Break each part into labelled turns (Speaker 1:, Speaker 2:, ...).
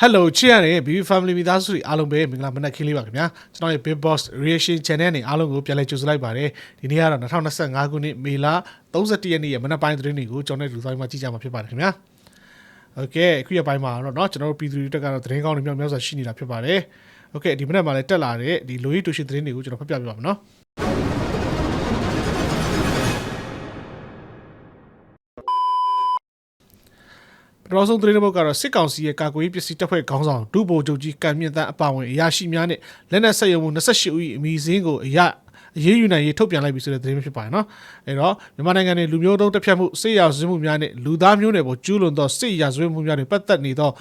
Speaker 1: Hello ချစ်ရတဲ့ BB Family မိသားစုတွေအားလုံးပဲမင်္ဂလာမနက်ခင်းလေးပါခင်ဗျာကျွန်တော်ရဲ့ Big Boss Reaction Channel နဲ့အားလုံးကိုပြန်လည်ကြိုဆိုလိုက်ပါတယ်ဒီနေ့ကတော့2025ခုနှစ်မေလ31ရက်နေ့ရဲ့မနက်ပိုင်းသတင်းတွေကိုကျွန်တော်တို့လူသားမှာကြည့်ကြမှာဖြစ်ပါတယ်ခင်ဗျာ Okay အခုရပိုင်းမှာတော့เนาะကျွန်တော်တို့ပြည်သူတွေတက်ကတော့သတင်းကောင်းတွေမြောက်များစွာရှိနေတာဖြစ်ပါတယ် Okay ဒီမနက်မှာလည်းတက်လာတဲ့ဒီလိုရီတူရှင်သတင်းတွေကိုကျွန်တော်ဖတ်ပြပြပါမယ်เนาะ ပထမဆုံးသတင်းတစ်ပုဒ်ကတော့စစ်ကောင်စီရဲ့ကာကွယ်ရေးပစ္စည်းတပ်ဖွဲ့ခေါင်းဆောင်ဒုဗိုလ်ချုပ်ကြီးကံမြင့်တန်းအပါအဝင်အရာရှိများနဲ့လက်နက်ဆက်ယုံမှု28ဦး၏အမည်စင်းကိုအရအရေးယူနိုင်ရေးထုတ်ပြန်လိုက်ပြီဆိုတဲ့သတင်းဖြစ်ပါတယ်နော်အဲတော့မြန်မာနိုင်ငံနဲ့လူမျိုးတုံးတက်ဖြတ်မှုစစ်ရာဇဝတ်မှုများနဲ့လူသားမျိုးနွယ်ပေါ်ကျူးလွန်သောစစ်ရာဇဝတ်မှုများတွေပတ်သက်နေသော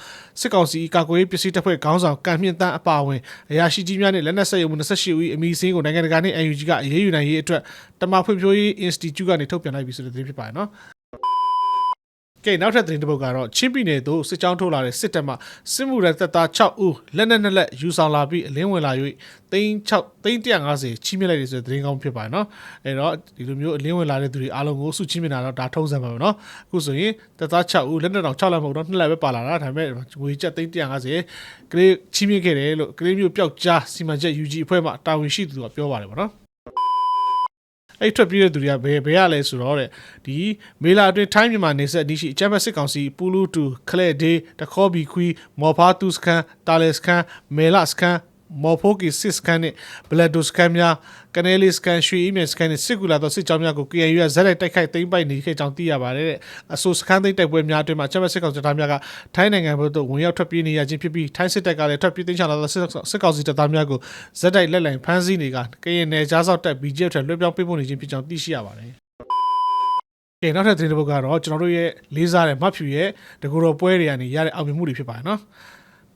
Speaker 1: စစ်ကောင်စီ၏ကာကွယ်ရေးပစ္စည်းတပ်ဖွဲ့ခေါင်းဆောင်ကံမြင့်တန်းအပါအဝင်အရာရှိကြီးများနဲ့လက်နက်ဆက်ယုံမှု28ဦး၏အမည်စင်းကိုနိုင်ငံတကာနဲ့ UNG ကအရေးယူနိုင်ရေးအတွက်တမဖွံ့ဖြိုးရေး Institute ကနေထုတ်ပြန်လိုက်ပြီဆိုတဲ့သတင်းဖြစ်ပါတယ်နော် ကဲနောက်ထပ်သတင်းတစ်ပုဒ်ကတော့ချင်းပြည်နယ်သို့စစ်ကြောင်းထုတ်လာတဲ့စစ်တပ်မှစစ်မှုရန်တပ်သား6ဦးလက်နက်နှစ်လက်ယူဆောင်လာပြီးအလင်းဝင်လာ၍သိန်း6သိန်း150ချီးမြှင့်လိုက်တယ်ဆိုတဲ့သတင်းကောင်းဖြစ်ပါတယ်နော်အဲတော့ဒီလိုမျိုးအလင်းဝင်လာတဲ့သူတွေအားလုံးကိုစုချီးမြှင့်တာတော့ဒါထုံးစံပါပဲနော်အခုဆိုရင်တပ်သား6ဦးလက်နက်တောင်6လက်မဟုတ်တော့2လက်ပဲပါလာတာဒါပေမဲ့ငွေကျပ်သိန်း150ကလေးချီးမြှင့်ခဲ့တယ်လို့ကလေးမျိုးပျောက်ကြားစီမံချက် UG အဖွဲ့မှတာဝန်ရှိသူကပြောပါတယ်ဗောနော် အဲ့ထွက်ပြေးတဲ့သူတွေကဘယ်ဘယ်ရလဲဆိုတော့တဲ့ဒီမေလာအတွင်းထိုင်းမြန်မာနေဆက်အနီးရှိအချမ်းဘတ်စစ်ကောင်စီပူလူတူခလက်ဒေးတခေါ်ဘီခွီမော်ဖာတူစကန်တာလက်စကန်မေလာစကန် မော်ဖိုကီစစ်စကန်နဲ့ဘလက်ဒိုစကန်များကနေလီစကန်ရွှေအီးမယ်စကန်နဲ့စစ်ကူလာသောစစ်ကြောင်းများကို KNU ကဇက်လိုက်တိုက်ခိုက်သိမ်းပိုက်နေခဲ့ကြောင်းသိရပါတယ်တဲ့အဆိုစကန်သိမ်းတိုက်ပွဲများအတွင်းမှာအချမ်းဘတ်စစ်ကောင်စီတပ်များကထိုင်းနိုင်ငံဘက်သို့ဝင်ရောက်ထွက်ပြေးနေရခြင်းဖြစ်ပြီးထိုင်းစစ်တပ်ကလည်းထွက်ပြေးသိမ်းချလာသောစစ်စစ်ကောင်စီတပ်သားများကိုဇက်တိုက်လက်လံဖမ်းဆီးနေကကရင်နယ်ကြားစောက်တပ် BGF ထက်လွှဲပြောင်းပေးပို့နေခြင်းဖြစ်ကြောင်းသိရှိရပါတယ်ကဲနောက်ထပ်သတင်းတစ်ပုဒ်ကတော့ကျွန်တော်တို့ရဲ့လေးစားတဲ့မတ်ဖြူရဲ့တကူတော်ပွဲတွေကနေရတဲ့အောင်မြင်မှုတွေဖြစ်ပါတယ်နော်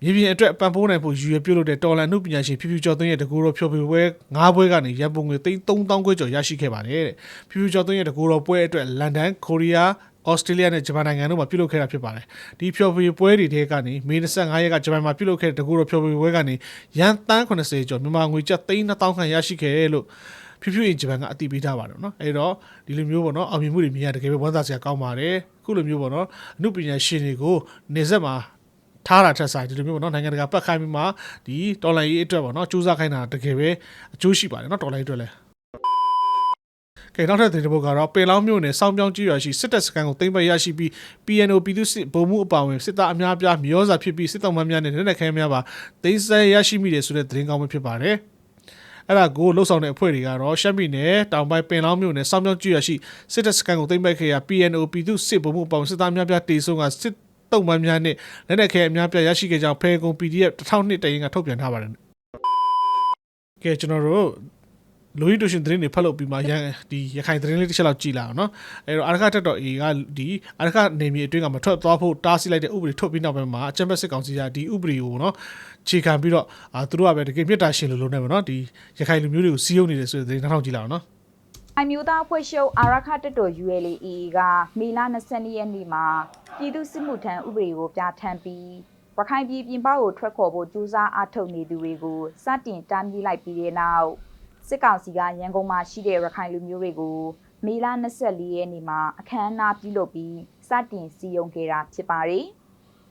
Speaker 1: မြေပြင်အတွက်ပံ့ပိုးနိုင်ဖို့ရည်ရွယ်ပြုလုပ်တဲ့တော်လန်အမှုပညာရှင်ဖြူဖြူကျော်သွင်းရဲ့တကူတော်ဖြောပြပွဲ၅ပွဲကနေရန်ပုံငွေ3000ခွဲကျော်ရရှိခဲ့ပါတယ်တဲ့ဖြူဖြူကျော်သွင်းရဲ့တကူတော်ပွဲအတွက်လန်ဒန်ကိုရီးယားဩစတြေးလျနဲ့ဂျပန်နိုင်ငံတို့မှာပြုလုပ်ခဲ့တာဖြစ်ပါတယ်။ဒီဖြော်ပြပွဲတွေထဲကနေမေ25ရက်ကဂျပန်မှာပြုလုပ်ခဲ့တဲ့တကူတော်ဖြော်ပြပွဲကနေရန်တန်း80ကျော်မြန်မာငွေကျပ်3000ခန့်ရရှိခဲ့တယ်လို့ဖြူဖြူအင်ဂျပန်ကအတိပေးထားပါတယ်နော်အဲ့တော့ဒီလိုမျိုးပေါ့နော်အောင်မြင်မှုတွေမြင်ရတကယ်ပဲဝမ်းသာစရာကောင်းပါတယ်အခုလိုမျိုးပေါ့နော်အမှုပညာရှင်တွေကိုနေဆက်မှာ ထားတာထက်ဆိုင်ဒီလိုမျိုးပေါ့နော်နိုင်ငံတကာပတ်ခိုင်းပြီးမှဒီတော်လိုင်းရေးအတွက်ပေါ့နော်စူးစမ်းခိုင်းတာတကယ်ပဲအကျိုးရှိပါတယ်နော်တော်လိုင်းအတွက်လည်းကဲနောက်ထပ်သတင်းတစ်ပုဒ်ကတော့ပင်လောင်းမြို့နယ်စောင်းပြောင်းကြီးရွာရှိစစ်တပ်စခန်းကိုသိမ်းပိုက်ရရှိပြီး PNO ပြည်သူစစ်ဗိုလ်မှုအပါအဝင်စစ်သားအများအပြားမျောစာဖြစ်ပြီးစစ်တောင်မများနဲ့လက်နက်ခဲများပါသိမ်းဆည်းရရှိမိတယ်ဆိုတဲ့သတင်းကောင်းပဲဖြစ်ပါတယ်အဲ့ဒါကိုလှုပ်ဆောင်တဲ့အဖွဲ့တွေကတော့ရှမ်းပြည်နယ်တောင်ပိုင်းပင်လောင်းမြို့နယ်စောင်းပြောင်းကျွရရှိစစ်တပ်စခန်းကိုသိမ်းပိုက်ခဲ့ရာ PNO ပြည်သူစစ်ဗိုလ်မှူးပေါင်းစစ်သားများပြားတေဆုံးကစစ် တုံးမှန်းများနဲ့လက်နက်ခဲအများပြားရရှိခဲ့ကြောင်းဖေကုံ PDF 1002တရင်ကထုတ်ပြန်ထားပါတယ်ကဲကျွန်တော်တို့လူရီတူရှင်သတင်းတွေဖတ်လို့ပြီးမှရန်ဒီရခိုင်သတင်းလေးတစ်ချက်လောက်ကြည်လာအောင်နော်အဲ့တော့အာရခတက်တော် A ကဒီအာရခနေမြေအတွင်းကမထွက်သွားဖို့တားဆီးလိုက်တဲ့ဥပဒေထုတ်ပြီးနောက်ပိုင်းမှာအချမ်းဘက်စစ်ကောင်စီကဒီဥပဒေကိုနော်ခြေခံပြီးတော့အာသူတို့ကပဲတကယ်မြတ်တာရှင်လို့လို့နေမှာနော်ဒီရခိုင်လူမျိုးတွေကိုစီးရုံနေတယ်ဆိုတဲ့သတင်းနောက်ထောင်ကြည့်လာအောင်နော်
Speaker 2: အမျိုးသားဖွဲ့ရှုပ်အာရခတက်တော် ULAE ကမေလ22ရက်နေ့မှာ ပြည်သူစစ်မှုထမ်းဥပဒေကိုပြဋ္ဌာန်းပြီးရခိုင်ပြည်ပြင်ပကိုထွက်ခေါ်ဖို့ကြိုးစားအားထုတ်နေသူတွေကိုစတင်တားမြစ်လိုက်ပြီးတဲ့နောက်စစ်ကောင်စီကရန်ကုန်မှာရှိတဲ့ရခိုင်လူမျိုးတွေကိုမေလ24ရက်နေ့မှာအခမ်းအနားပြုလုပ်ပြီးစတင်စီယုံခဲ့တာဖြစ်ပါတယ်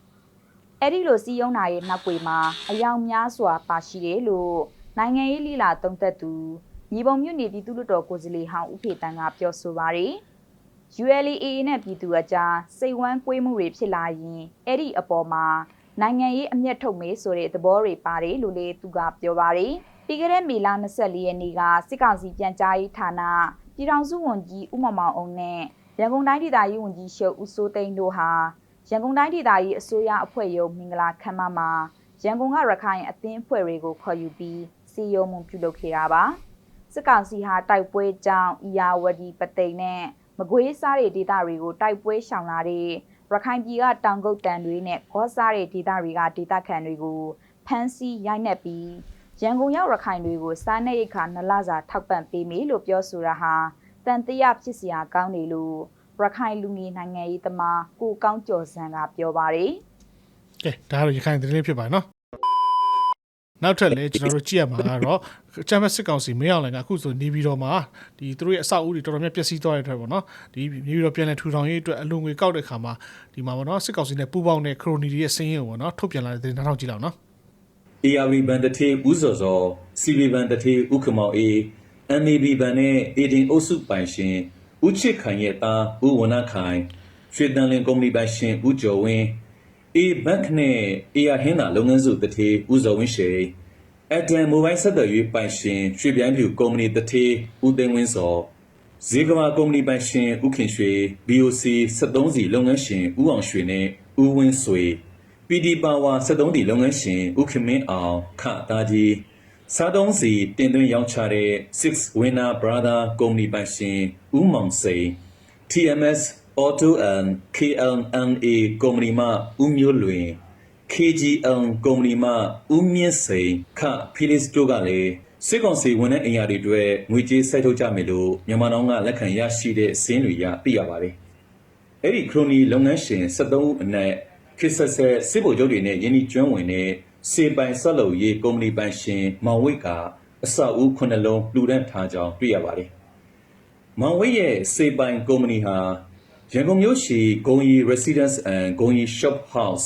Speaker 2: ။အဲ့ဒီလိုစီယုံတာရဲ့နောက်ွယ်မှာအယောင်များစွာပါရှိတယ်လို့နိုင်ငံရေးလိလာသုံးသက်သူမြေပုံမြို့နယ်ပြည်သူ့လွှတ်တော်ကိုယ်စားလှယ်ဟောင်းဦးဖေတန်းကပြောဆိုပါရယ် ULAA နဲ့ပြည်သူအကြားစိတ်ဝမ်းကွေးမှုတွေဖြစ်လာရင်အဲ့ဒီအပေါ်မှာနိုင်ငံရေးအမျက်ထုတ်မေးဆိုတဲ့သဘောတွေပါတယ်လို့လည်းသူကပြောပါရယ်ပြီးခဲ့တဲ့မေလ24ရက်နေ့ကစစ်ကောင်စီပြန်ကြားရေးဌာနပြည်ထောင်စုဝန်ကြီးဦးမောင်မောင်အောင်နဲ့ရန်ကုန်တိုင်းဒေသကြီးဝန်ကြီးရှုပ်ဦးစိုးသိန်းတို့ဟာရန်ကုန်တိုင်းဒေသကြီးအစိုးရအဖွဲ့ရုံးမင်္ဂလာခမ်းမမှာရန်ကုန်ကရခိုင်အသင်းအဖွဲ့တွေကိုခေါ်ယူပြီးစီယုံမှုပြုလုပ်ခဲ့တာပါစစ်ကောင်စီဟာတိုက်ပွဲကြောင့်အီယာဝတီပသိမ်နဲ့ မကွေးစားတဲ့ဒေသတွေကိုတိုက်ပွဲရှောင်လာတဲ့ရခိုင်ပြည်ကတောင်ကုတ်တန်တွေနဲ့ဘောစားတဲ့ဒေသတွေကဒေသခံတွေကိုဖမ်းဆီးရိုက်နှက်ပြီးရန်ကုန်ရောက်ရခိုင်တွေကိုစားနပ်ရိက္ခာနလစာထောက်ပံ့ပေးမယ်လို့ပြောဆိုတာဟာတန်တရားဖြစ်စရာကောင်းတယ်လို့ရခိုင်လူငယ်နိုင်ငံရေးသမားကိုကောင်းကျော်စံကပြောပါတယ်
Speaker 1: ကဲဒါကတော့ရခိုင်သတင်းလေးဖြစ်ပါတယ်နော် နောက်ထပ်လည်းကျွန်တော်တို့ကြည့်ရမှာကတော့အချမ်းမစစ်ကောင်စီမင်းအောင်လှိုင်ကအခုဆိုနေပြည်တော်မှာဒီသူတို့ရဲ့အဆောက်အဦတွေတော်တော်များပျက်စီးသွားတဲ့အတွက်ပေါ့နော်ဒီနေပြည်တော်ပြန်လည်ထူထောင်ရေးအတွက်အလွန်ငွေကောက်တဲ့ခါမှာဒီမှာပေါ့နော်စစ်ကောင်စီနဲ့ပူးပေါင်းတဲ့ခရိုနီတွေရဲ့စင်းရင်ကိုပေါ့နော်ထုတ်ပြန်လာတဲ့သတင်းနောက်ထောင်ကြည့်လောက်နော်
Speaker 3: ARV ဘန်တထေးဦးစော်စော CB ဘန်တထေးဦးခမောင်အေး MAB ဘန်နဲ့အေဒင်အုပ်စုပိုင်ရှင်ဦးချစ်ခိုင်ရဲ့သားဦးဝနခိုင်ရွှေတန်လင်ကုမ္ပဏီပိုင်ရှင်ဦးကျော်ဝင်း A Bank နဲ့ AR ဟင်းသာလုပ်ငန်းစုတထေးဦးစော်ဝင်းရှေအဒန်မိုဘိုင်းဆက်သွယ်ရေးပိုင်ရှင်ရွှေပြိုင်ဖြူကုမ္ပဏီတထေးဦးသိန်းဝင်းစောဇေကမာကုမ္ပဏီပိုင်ရှင်ဦးခင်ရွှေ BOC 73စီလုပ်ငန်းရှင်ဦးအောင်ရွှေနဲ့ဦးဝင်းဆွေ PD Power 73တီလုပ်ငန်းရှင်ဦးခင်မင်းအောင်ခသားကြီးစားသုံးစီတင်သွင်းရောင်းချတဲ့ Six Winner Brother ကုမ္ပဏီပိုင်ရှင်ဦးမောင်စိန် TMS Auto and KLNA ကုမ္ပဏီမှဦးမျိုးလွင် KGL ကုမ္ပဏီမှဦးမြင့်စိန်ခဖီလစ်တို့ကလည်းစစ်ကောင်စီဝန်ထမ်းအင်အားတွေအတွက်ငွေကြေးစိုက်ထုတ်ကြမယ်လို့မြန်မာနိုင်ငံကလက်ခံရရှိတဲ့စင်းတွေရသိရပါတယ်။အဲ့ဒီခရိုနီလုပ်ငန်းရှင်73ဦးအနက်ခရစ်ဆက်ဆက်စစ်ဗိုလ်ချုပ်တွေနဲ့ယင်းဒီကျွမ်းဝင်တဲ့စေပိုင်ဆက်လုပ်ရေးကုမ္ပဏီပိုင်ရှင်မောင်ဝိတ်ကအဆောက်အဦခုနှစ်လုံးလူဒန်းထားကြောင်းတွေ့ရပါတယ်။မောင်ဝိတ်ရဲ့စေပိုင်ကုမ္ပဏီဟာ ရန်ကုန်မြို့ရှိဂုံရီ Residence and ဂုံရီ Shop House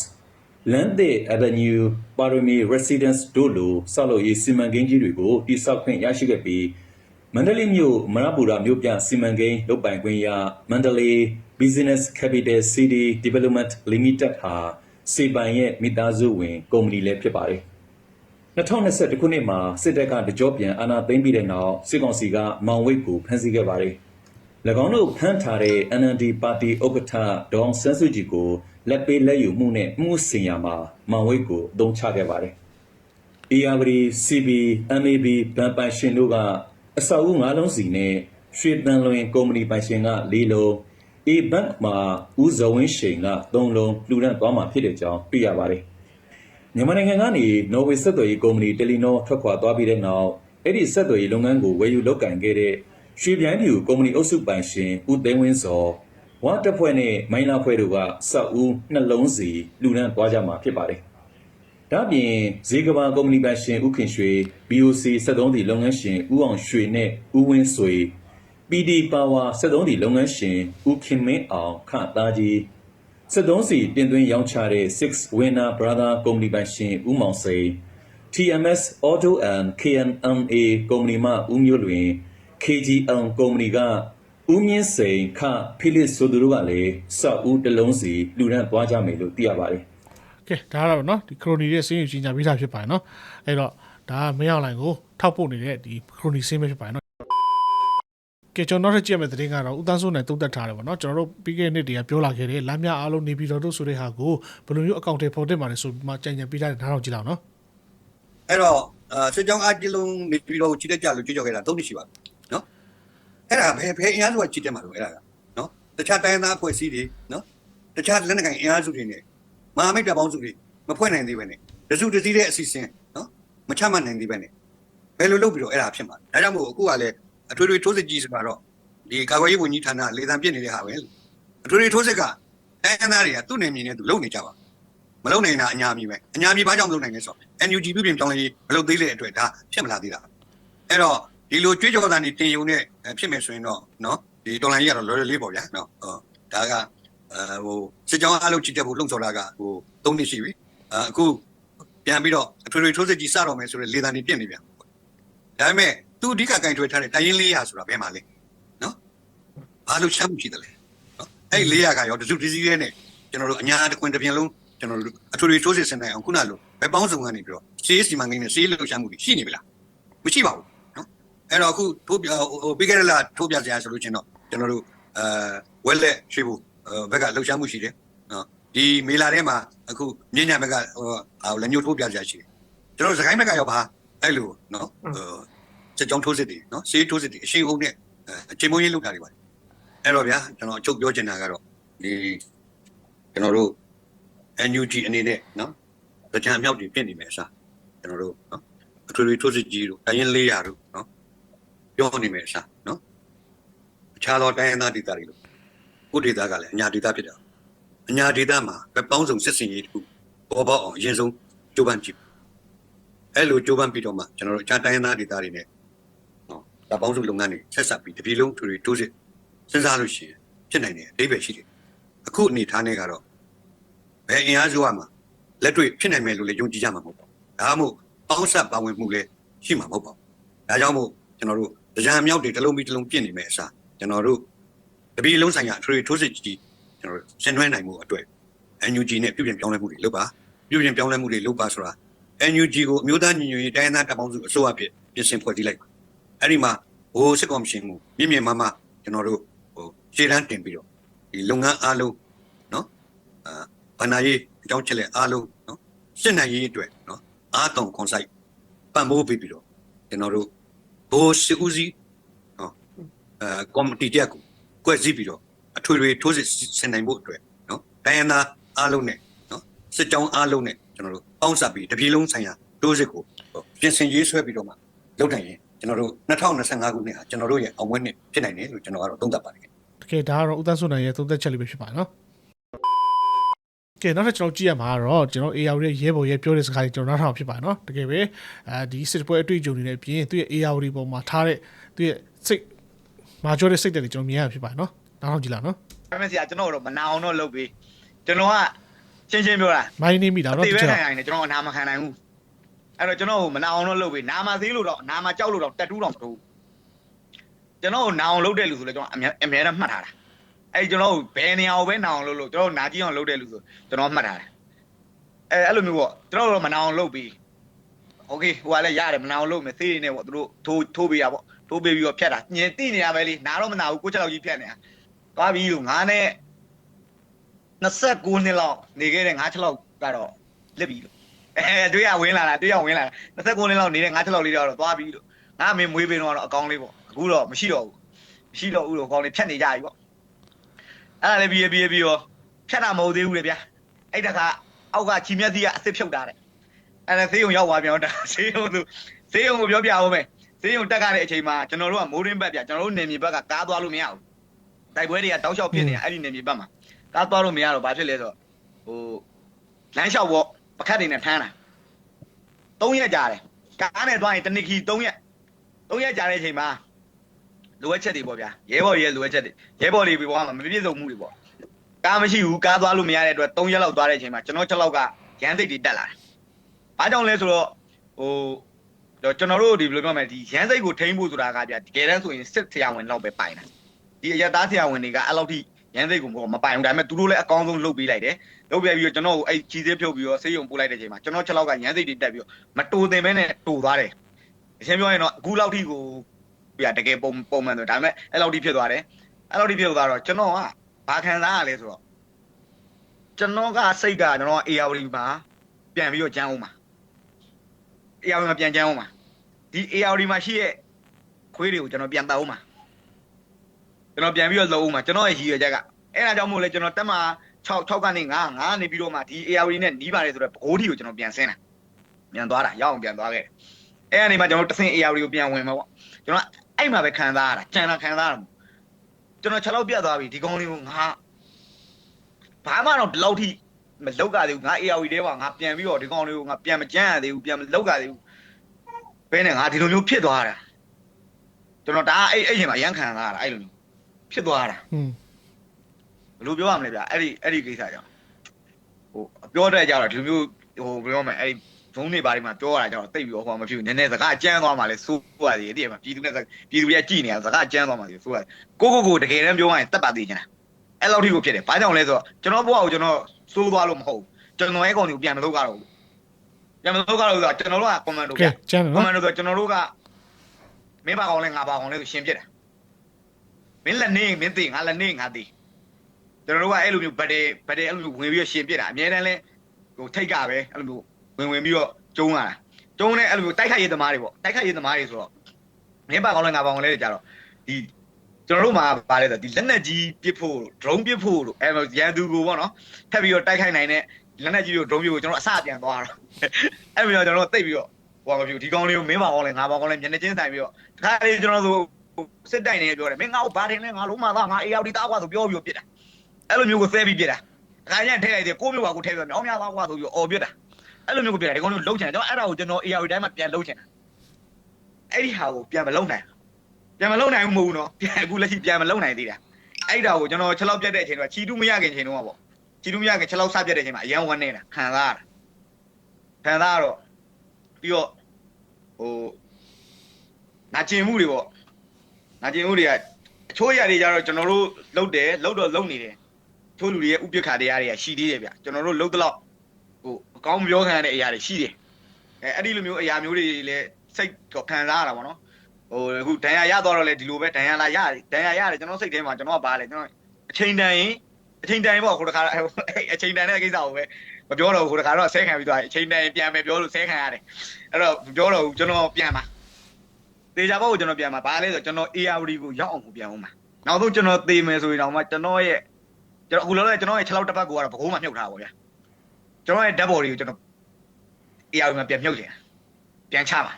Speaker 3: Landed Avenue Parami Residence တို့လိုဆောက်လုပ်ရေးစီမံကိန်းကြီးတွေကိုတိစောက်ခွင့်ရရှိခဲ့ပြီးမန္တလေးမြို့မရပူရာမြို့ပြစီမံကိန်းလုပ်ပိုင်ခွင့်ရမန္တလေး Business Capital City Development Limited ဟာစေပိုင်ရဲ့မိသားစုဝင်ကုမ္ပဏီလည်းဖြစ်ပါတယ်။2021ခုနှစ်မှာစစ်တပ်ကတကြောပြန်အာဏာသိမ်းပြီးတဲ့နောက်စစ်ကောင်စီကမောင်ဝိတ်ကိုဖမ်းဆီးခဲ့ပါတယ်။၎ င်းတို့ဖမ်းထားတဲ့ NLD ပါတီဥက္ကဋ္ဌဒေါအောင်ဆန်းစုကြည်ကိုလက်ပေးလက်ယူမှုနဲ့မှုစင်ရမှာမောင်ဝိတ်ကိုအသုံးချခဲ့ပါတယ်။ ARD CB MAB ဘဏ်ပိုင်ရှင်တို့ကအဆောက်အဦ၅လုံးစီနဲ့ရွှေတန်လွင်ကုမ္ပဏီပိုင်ရှင်က၄လုံး A Bank မှာဦးဇဝင်းရှိန်က၃လုံးလူဒန်းသွားမှာဖြစ်တဲ့ကြောင်းသိရပါတယ်။မြန်မာနိုင်ငံကနေနော်ဝေဆက်သွယ်ရေးကုမ္ပဏီတယ်လီနောထွက်ခွာသွားပြီးတဲ့နောက်အဲ့ဒီဆက်သွယ်ရေးလုပ်ငန်းကိုဝယ်ယူလုပ်ကင်ခဲ့တဲ့ ရွှေပြိုင်းဖြူကုမ္ပဏီအုပ်စုပိုင်ရှင်ဦးသိန်းဝင်းစောဝါတပ်ဖွဲ့နဲ့မိုင်းလာဖွဲ့တို့ကစောက်ဦးနှလုံးစီလူဒန်းသွားကြမှာဖြစ်ပါတယ်။ဒါ့အပြင်ဈေးကဘာကုမ္ပဏီပိုင်ရှင်ဦးခင်ရွှေ BOC 73တီလုပ်ငန်းရှင်ဦးအောင်ရွှေနဲ့ဦးဝင်းဆွေ PD Power 73တီလုပ်ငန်းရှင်ဦးခင်မင်းအောင်ခသားကြီး73စီတင်သွင်းရောင်းချတဲ့ Six Winner Brother ကုမ္ပဏီပိုင်ရှင်ဦးမောင်စိန် TMS Auto and KNMA ကုမ္ပဏီမှဦးမျိုးလွင် KGL ကုမ္ပဏီကဦးမြင့်စိန်ခဖိလစ်ဆိုသူတို့ကလည်းစောက်ဦးတစ်လုံးစီလူဒန်းသွားကြမယ်လို့သိရပါတယ်
Speaker 1: ကဲဒါကတော့နော်ဒီခရိုနီရဲ့စင်းရင်ကြီးညာပြီးသားဖြစ်ပါတယ်နော်အဲ့တော့ဒါကမင်းအောင်လှိုင်ကိုထောက်ပို့နေတဲ့ဒီခရိုနီစင်းပဲဖြစ်ပါတယ်နော်ကဲကျွန်တော်တို့ကြည့်ရမယ့်သတင်းကတော့ဦးတန်းစိုးနဲ့တုံးသက်ထားတယ်ပေါ့နော်ကျွန်တော်တို့ပြီးခဲ့တဲ့နေ့တည်းကပြောလာခဲ့တယ်လမ်းမြအားလုံးနေပြီးတော့တို့ဆိုတဲ့ဟာကိုဘယ်လိုမျိုးအကောင့်တွေပေါ်တင်ပါလဲဆိုပြီးမှကြံကြံပေးထားတဲ့နားထောင်ကြည့်လောက်နော်
Speaker 4: အဲ့တော့အာစစ်ကြောင်းအကြည့်လုံးနေပြီးတော့ချစ်တဲ့ကြလို့ကြွကြော်ခဲ့တာသုံးနှစ်ရှိပါပြီနော် အဲ့ဒါဘယ်ဘယ်အင်အားစုကချစ်တယ်မှာလို့အဲ့ဒါကနော်တခြားတိုင်းသားအဖွဲ့အစည်းတွေနော်တခြားလက်နက်ကိုင်အင်အားစုတွေနဲ့မဟာမိတ်တပ်ပေါင်းစုတွေမဖွဲ့နိုင်သေးပဲနဲ့တစုတစည်းတဲ့အစီအစဉ်နော်မချမှတ်နိုင်သေးပဲနဲ့ဘယ်လိုလုပ်ပြီးတော့အဲ့ဒါဖြစ်မှာလဲဒါကြောင့်မို့အခုကလည်းအထွေထွေထိုးစစ်ကြီးဆိုတာတော့ဒီကာကွယ်ရေးဝန်ကြီးဌာနလေသံပြစ်နေတဲ့ဟာပဲအထွေထွေထိုးစစ်ကတိုင်းသားတွေကသူ့နေမြင်နဲ့သူလုပ်နေကြပါမလုံနိုင်တာအညာမြည်ပဲအညာမြည်ဘာကြောင့်မလုံနိုင်လဲဆိုတော့ NUG ပြုပြင်ပြောင်းလဲရေးမလုပ်သေးတဲ့အတွက်ဒါဖြစ်မလာသေးတာအဲ့တော့ ဒီလိုကြွေးကြော်တာနေတင်ယုံနဲ့ဖြစ်မယ်ဆိုရင်တော့နော်ဒီတော်လိုင်းကြီးကတော့လော်ရလေးပေါ့ဗျာနော်ဟောဒါကအဲဟိုစစ်ကြောင်းအားလုံးချစ်တဲ့ဖို့လှုံ့ဆော်တာကဟို၃နှစ်ရှိပြီအခုပြန်ပြီးတော့အထွေထွေထိုးစစ်ကြီးစတော့မယ်ဆိုတော့လေတံနေပြင့်နေပြန်ဒါပေမဲ့သူအဓိကကင်ထွေထားတဲ့တိုင်းရင်းလေးရဆိုတာဘယ်မှာလဲနော်ဘာလို့ချမ်းမှုရှိတယ်လဲနော်အဲ့လေးရကရောတစုတစည်းရဲနဲ့ကျွန်တော်တို့အညာတစ်ခွင်တစ်ပြင်လုံးကျွန်တော်တို့အထွေထွေထိုးစစ်ဆင်နိုင်အောင်ခုနလိုဘယ်ပေါင်းစုံကနေပြီးတော့စီးစီမံကိန်းနဲ့စီးလှုပ်ရှားမှုတွေရှိနေပြီလားမရှိပါဘူးနော် အဲ့တော့အခုထိုးပြဟိုပြီးခဲ့တဲ့လထိုးပြစရာဆိုလို့ချင်းတော့ကျွန်တော်တို့အဲဝက်လက်ရှိဖို့ဘက်ကလှုပ်ရှားမှုရှိတယ်နော်ဒီမေလာထဲမှာအခုမြင်းညာဘက်ကဟိုအာလက်ညှိုးထိုးပြစရာရှိတယ်ကျွန်တော်စကိုင်းဘက်ကရောဘာအဲ့လိုနော်ဟိုစစ်ကြောင်းထိုးစစ်တွေနော်စီးထိုးစစ်တွေအရှိန်အဟုန်နဲ့အချိန်မွေးရေးလုပ်တာတွေပါအဲ့တော့ဗျာကျွန်တော်အချုပ်ပြောချင်တာကတော့ဒီကျွန်တော်တို့ NUG အနေနဲ့နော်ကြံမြောက်တွေပြင့်နေမယ်အစားကျွန်တော်တို့နော်အထွေထွေထိုးစစ်ကြီးတို့တိုင်းရင်းလေးရာတို့နော် ပြောနေမယ်အစားနော်အခြားသောတိုင်းရင်းသားဒေသတွေလို့ကိုဒေသကလည်းအညာဒေသဖြစ်တာအညာဒေသမှာဘက်ပေါင်းစုံစစ်စင်ရေးတခုပေါ်ပေါက်အောင်အရင်ဆုံးကြိုးပမ်းကြည့်အဲ့လိုကြိုးပမ်းပြီးတော့မှကျွန်တော်တို့အခြားတိုင်းရင်းသားဒေသတွေနဲ့နော်ဒါပေါင်းစုလုပ်ငန်းတွေဆက်ဆက်ပြီးတပြည်လုံးထူတွေတိုးစစ်စဉ်းစားလို့ရှိရင်ဖြစ်နိုင်တယ်အဓိပ္ပာယ်ရှိတယ်အခုအနေထားနဲ့ကတော့ဘယ်အင်အားစုကမှလက်တွေ့ဖြစ်နိုင်မယ်လို့လည်းယုံကြည်ကြမှာမဟုတ်ပါဘူးဒါမှမဟုတ်ပေါင်းဆက်ပါဝင်မှုလည်းရှိမှာမဟုတ်ပါဘူးဒါကြောင့်မို့ကျွန်တော်တို့ ကြံမြောက်တွေတစ်လုံးပြီးတစ်လုံးပြင့်နေမယ်အစားကျွန်တော်တို့တပြည်လုံးဆိုင်ရာအထွေထွေထိုးစစ်ကြီးကျွန်တော်တို့ဆင်နွှဲနိုင်မှုအတွက် NUG နဲ့ပြုပြင်ပြောင်းလဲမှုတွေလုပ်ပါပြုပြင်ပြောင်းလဲမှုတွေလုပ်ပါဆိုတာ NUG ကိုအမျိုးသားညီညွတ်ရေးတိုင်းဒေသတပ်ပေါင်းစုအစိုးရဖြစ်ပြင်ဆင်ဖွဲ့စည်းလိုက်ပါအဲ့ဒီမှာဘိုးစစ်ကော်မရှင်ကိုမြင့်မြင့်မမကျွန်တော်တို့ဟိုရှေ့တန်းတင်ပြီးတော့ဒီလုပ်ငန်းအားလုံးနော်အာဗန္နာရေးအကြောင်းချက်လက်အားလုံးနော်စစ်နိုင်ရေးအတွက်နော်အားတောင်ကွန်ဆိုင်ပံ့ပိုးပေးပြီးတော့ကျွန်တော်တို့ ဘိုးစစ်ဦးစီးနော်အာကော်မတီတက်ကိုကွက်စည်းပြီးတော့အထွေထွေထိုးစစ်ဆင်နိုင်ဖို့အတွက်နော်တိုင်းရင်းသားအားလုံးနဲ့နော်စစ်ကြောင်းအားလုံးနဲ့ကျွန်တော်တို့ပေါင်းစပ်ပြီးတပြည်လုံးဆိုင်ရာတိုးစစ်ကိုဟိုပြင်ဆင်ရေးဆွဲပြီးတော့မှလုပ်နိုင်ရင်ကျွန်တော်တို့2025ခုနှစ်ဟာကျွန်တော်တို့ရဲ့အောင်ပွဲနှစ်ဖြစ်နိုင်တယ်လို့ကျွန်တော်ကတော့သုံးသပ်ပါတယ်
Speaker 1: တကယ်ဒါကတော့ဦးသန်းစိုးနိုင်ရဲ့သုံးသက်ချက်လေးပဲဖြစ်ပါနော် ကဲနောက်ထပ်ကျွန်တော်ကြည့်ရမှာကတော့ကျွန်တော် AR ရဲ့ရဲဘော်ရဲ့ပြောတဲ့စကားတွေကျွန်တော်နောက်ထောင်ဖြစ်ပါနော်တကယ်ပဲအဲဒီစစ်ပွဲအတွေ့အကြုံတွေနဲ့ပြင်သူ့ရဲ့ AR တွေပေါ်မှာထားတဲ့သူ့ရဲ့စိတ်မာကျော်တဲ့စိတ်တွေကျွန်တော်မြင်ရဖြစ်ပါနော်နောက်ထောင်ကြည့်လာနော်
Speaker 5: ဖမ်းမစရာကျွန်တော်တို့မနာအောင်တော့လုပ်ပြီးကျွန်တော်ကရှင်းရှင်းပြောတာ
Speaker 1: မိုင်းနေမိတာ
Speaker 5: အ
Speaker 1: နော်
Speaker 5: သေး
Speaker 1: တ
Speaker 5: ပဲ
Speaker 1: ကယ်
Speaker 5: နိုင်နိုင်တယ်ကျွန်တော်အနာမခံနိုင်ဘူးအဲ့တော့ကျွန်တော်ကိုမနာအောင်တော့လုပ်ပြီးနာမသေးလို့တော့နာမကြောက်လို့တော့တက်တူးတော့မတူဘူးကျွန်တော်ကိုနာအောင်လုပ်တဲ့လူဆိုလဲကျွန်တော်အများအများနဲ့မှတ်ထားတာ အဲ့ဒီကျွန်တော်ကိုဘယ်နေရာကိုပဲနာအောင်လုပ်လို့ကျွန်တော်နာကြည့်အောင်လုပ်တဲ့လူဆိုကျွန်တော်မှတ်ထားတယ်အဲအဲ့လိုမျိုးပေါ့ကျွန်တော်တို့မနာအောင်လုပ်ပြီးโอเคဟိုကလည်းရတယ်မနာအောင်လုပ်မယ်သေးနေပေါ့သူတို့ထိုးထိုးပေးရပေါ့ထိုးပေးပြီးတော့ဖြတ်တာညင်တိနေရပဲလေနာတော့မနာဘူးကိုချက်လောက်ကြီးဖြတ်နေတာသွားပြီးလို့ငါနဲ့ 29နှစ်လောက်နေခဲ့တဲ့ငါးချက်လောက်ကတော့လက်ပြီလို့အဲတွေ့ရဝင်လာတာတွေ့ရဝင်လာတာ29နှစ်လောက်နေတဲ့ငါးချက်လောက်လေးတော့သွားပြီလို့ငါအမေမွေးပင်တော့အကောင်းလေးပေါ့အခုတော့မရှိတော့ဘူးမရှိတော့ဘူးလို့အကောင်းလေးဖြတ်နေကြပြီပေါ့ အဲ့ဒါလည်းပြီးရပြီးရပြီးရောဖြတ်တာမဟုတ်သေးဘူးလေဗျာအဲ့တခါအောက်ကချီမြက်သီးကအစ်စ်ဖြုတ်တာတဲ့အဲ့ဒါဆေးရုံရောက်သွားပြန်တော့ဒါဆေးရုံသူဆေးရုံကိုပြောပြအောင်မယ်ဆေးရုံတက်ကြတဲ့အချိန်မှာကျွန်တော်တို့ကမိုးရင်းဘက်ဗျာကျွန်တော်တို့နေမြေဘက်ကကားသွားလို့မရဘူးတိုက်ပွဲတွေကတောက်လျှောက်ဖြစ်နေတာအဲ့ဒီနေမြေဘက်မှာကားသွားလို့မရတော့ဘာဖြစ်လဲဆိုတော့ဟိုလမ်းလျှောက်ပေါ့ပခတ်တွေနဲ့ထမ်းတာ၃ရက်ကြာတယ်ကားနဲ့သွားရင်တစ်နှစ်ခီ၃ရက်၃ရက်ကြာတဲ့အချိန်မှာ လိုအပ်ချက်တွေပေါ့ဗျာရဲဘော်ရဲ့လိုအပ်ချက်တွေရဲဘော်တွေဘွားမှာမပြည့်စုံမှုတွေပေါ့ကားမရှိဘူးကားသွားလို့မရတဲ့အတွက်၃ရက်လောက်သွားတဲ့အချိန်မှာကျွန်တော်၆လောက်ကရန်သိတ်တွေတက်လာတယ်ဘာကြောင့်လဲဆိုတော့ဟိုတော့ကျွန်တော်တို့ဒီဘယ်လိုပြောမလဲဒီရန်စိတ်ကိုထိန်းဖို့ဆိုတာကဗျာတကယ်တမ်းဆိုရင်စစ်ဆရာဝန်လောက်ပဲပိုင်တာဒီအရတားဆရာဝန်တွေကအဲ့လောက်ထိရန်စိတ်ကိုမပိုင်ဘူးဒါပေမဲ့သူတို့လည်းအကောင်းဆုံးလုပ်ပေးလိုက်တယ်လုပ်ပြပြီးတော့ကျွန်တော်ကိုအဲ့ကြီးသေးဖြုတ်ပြီးတော့ဆေးရုံပို့လိုက်တဲ့အချိန်မှာကျွန်တော်ချက်လောက်ကရန်စိတ်တွေတက်ပြီးတော့မတူသင်မဲနဲ့တူသွားတယ်အရှင်းပြောရင်တော့အခုလောက်ထိကို ပြတကယ်ပုံပုံမှန်ဆိုဒါပေမဲ့အဲ့လောက်ထိဖြစ်သွားတယ်အဲ့လောက်ထိဖြစ်သွားတော့ကျွန်တော်ကဘာခံစားရလဲဆိုတော့ကျွန်တော်ကစိတ်ကကျွန်တော် AR မှာပြန်ပြီးတော့ကြမ်းအောင်ပါ AR မှာပြန်ကြမ်းအောင်ပါဒီ AR မှာရှိရဲ့ခွေးတွေကိုကျွန်တော်ပြန်တောက်အောင်ပါကျွန်တော်ပြန်ပြီးတော့လုံအောင်မှာကျွန်တော်ရဲ့ရည်ရွယ်ချက်ကအဲ့ဒါကြောင့်မို့လဲကျွန်တော်တက်မှာ6 6ကနေ9 9နေပြီးတော့မှဒီ AR နဲ့နီးပါတယ်ဆိုတော့ပကိုးထီကိုကျွန်တော်ပြန်ဆင်းတာပြန်သွားတာရောက်အောင်ပြန်သွားခဲ့တယ်အဲ့အနေမှာကျွန်တော်တဆင် AR ကိုပြန်ဝင်မှာပေါ့ကျွန်တော် အဲ့မှာပဲခံစားရတာကြံတာခံစားရတာကျွန်တော်6လောက်ပြတ်သွားပြီဒီကောင်းလေးကိုငါဘာမှတော့ဒီလောက်ထိမလောက်ကြသေးဘူးငါ AR တဲပါငါပြန်ပြီးတော့ဒီကောင်းလေးကိုငါပြန်မကြမ်းရသေးဘူးပြန်မလောက်ကြသေးဘူးဘယ်နဲ့ငါဒီလိုမျိုးဖြစ်သွားတာကျွန်တော်ဒါအဲ့အဲ့ချိန်မှာအရန်ခံစားရတာအဲ့လိုမျိုးဖြစ်သွားတာ
Speaker 1: อืม
Speaker 5: ဘယ်လိုပြောရမလဲဗျအဲ့ဒီအဲ့ဒီကိစ္စကြောင့်ဟိုပြောတဲ့ကြတော့ဒီလိုမျိုးဟိုဘယ်လိုပြောမလဲအဲ့ဒီ ဇုံးတွေဘာတွေမှာပြောရတာကြတော့တိတ်ပြီးတော့ဟိုမဖြစ်ဘူးနည်းနည်းစကားကြမ်းသွားမှလဲစိုးရသေးတယ်တည်ရမှာပြည်သူနဲ့ပြည်သူတွေကကြည်နေတာစကားကြမ်းသွားမှလေစိုးရကိုကိုကိုတကယ်တမ်းပြောရရင်တက်ပါသေးချင်တာအဲ့လောက်ထိကိုဖြစ်တယ်ဘာကြောင့်လဲဆိုတော့ကျွန်တော်ဘဝကိုကျွန်တော်စိုးသွားလို့မဟုတ်ဘူးကျွန်တော်ရဲ့ကောင်ကိုပြန်မလုပ်ကြတော့ဘူးပြန်မလုပ်ကြတော့ဆိုတော့ကျွန်တော်တို့ကကွန်မန်ဒို
Speaker 1: ကဲ
Speaker 5: ဗျ
Speaker 1: ကျန်တယ်
Speaker 5: ကွန်
Speaker 1: နော်
Speaker 5: မန်ဒိုဆိုကျွန်တော်တို့ကမင်းပါကောင်လဲငါပါကောင်လဲဆိုရှင်းပြတယ်မင်းလက်နေမင်းသိငါလက်နေငါသိကျွန်တော်တို့ကအဲ့လိုမျိုးဗတ်တယ်ဗတ်တယ်အဲ့လိုမျိုးဝင်ပြီးတော့ရှင်ပြစ်တာအများတန်းလဲဟိုထိတ်ကပဲအဲ့လိုမျိုး ဝင်ဝင်ပြီးတော့ကျုံးလာတာကျုံးတဲ့အဲ့လိုမျိုးတိုက်ခိုက်ရေးသမားတွေပေါ့တိုက်ခိုက်ရေးသမားတွေဆိုတော့မင်းပါကောင်းလဲငါပါကောင်းလဲကြတော့ဒီကျွန်တော်တို့မှာဗာလဲဆိုဒီလက်နက်ကြီးပစ်ဖို့ drone ပစ်ဖို့လို့အဲ့ရန်သူကိုပေါ့နော်ထပ်ပြီးတော့တိုက်ခိုက်နိုင်တဲ့လက်နက်ကြီးကို drone ပစ်ဖို့ကျွန်တော်အစပြန်သွားတော့အဲ့လိုမျိုးကျွန်တော်တို့တိတ်ပြီးတော့ဟိုမဖြစ်ဒီကောင်းလေးကိုမင်းပါကောင်းလဲငါပါကောင်းလဲမျက်နှာချင်းဆိုင်ပြီးတော့တခါလေးကျွန်တော်တို့စစ်တိုင်နေပြောတယ်မင်းငါ့ကိုဘာတင်လဲငါလုံးမသားငါ AR တာကွာဆိုပြောပြီးတော့ပြစ်တာအဲ့လိုမျိုးကိုသဲပြီးပြစ်တာအခါကျရင်ထည့်လိုက်တယ်ကိုမျိုးပါကိုထည့်ပြီးမြောင်းများသွားကွာဆိုပြီးအော်ပြစ်တာ အဲ့လိုမျိုးကိုပြတယ်ဒီကောင်တို့လုံးချင်တယ်ကျွန်တော်အဲ့ဒါကိုကျွန်တော် AR တိုင်းမှာပြန်လုံးချင်တာအဲ့ဒီဟာကိုပြန်မလုံးနိုင်ပြန်မလုံးနိုင်ဘူးမဟုတ်ဘူးနော်ပြန်အခုလက်ရှိပြန်မလုံးနိုင်သေးတာအဲ့ဒါကိုကျွန်တော်6လောက်ပြတ်တဲ့အချိန်တော့ချီတူးမရခင်ချိန်တော့ပေါ့ချီတူးမရခင်6လောက်စပြတ်တဲ့အချိန်မှာအရန်ဝမ်းနေတာခံစားရတာခံစားရတော့ပြီးတော့ဟိုနာကျင်မှုတွေပေါ့နာကျင်မှုတွေကအချိုးရတွေကြတော့ကျွန်တော်တို့လုတ်တယ်လုတ်တော့လုတ်နေတယ်ချိုးလူတွေရဲ့ဥပ္ပခါတရားတွေကရှိသေးတယ်ဗျကျွန်တော်တို့လုတ်တော့ဟို အကောင်းမပြောခံရတဲ့အရာတွေရှိတယ်အဲအဲ့ဒီလိုမျိုးအရာမျိုးတွေလည်းစိတ်ခံစားရတာပေါ့နော်ဟိုအခုဒဏ်ရာရတော့တော့လေဒီလိုပဲဒဏ်ရာလာရတယ်ဒဏ်ရာရတယ်ကျွန်တော်စိတ်ထဲမှာကျွန်တော်ကဘာလဲကျွန်တော်အချိန်တန်ရင်အချိန်တန်ရင်ပေါ့ခုတခါအချိန်တန်တဲ့ကိစ္စကိုပဲမပြောတော့ဘူးခုတခါတော့ဆဲခံပြီးသွားအချိန်တန်ရင်ပြန်မယ်ပြောလို့ဆဲခံရတယ်အဲ့တော့မပြောတော့ဘူးကျွန်တော်ပြန်ပါတေချာဘောကိုကျွန်တော်ပြန်ပါဘာလဲဆိုကျွန်တော် AR ကိုရောက်အောင်ကိုပြန်အောင်ပါနောက်ဆုံးကျွန်တော်သေမယ်ဆိုရင်တော့မှကျွန်တော်ရဲ့ကျွန်တော်အခုလောလောကျွန်တော်ရဲ့6လောက်တစ်ပတ်ကိုကတော့ဘကိုးမှမြုပ်ထားပါဗျာ ကျွန်တော်ရဲ့ dead body ကိုကျွန်တော် AR မှာပြန်မြုပ်ချင်ပြန်ချပါ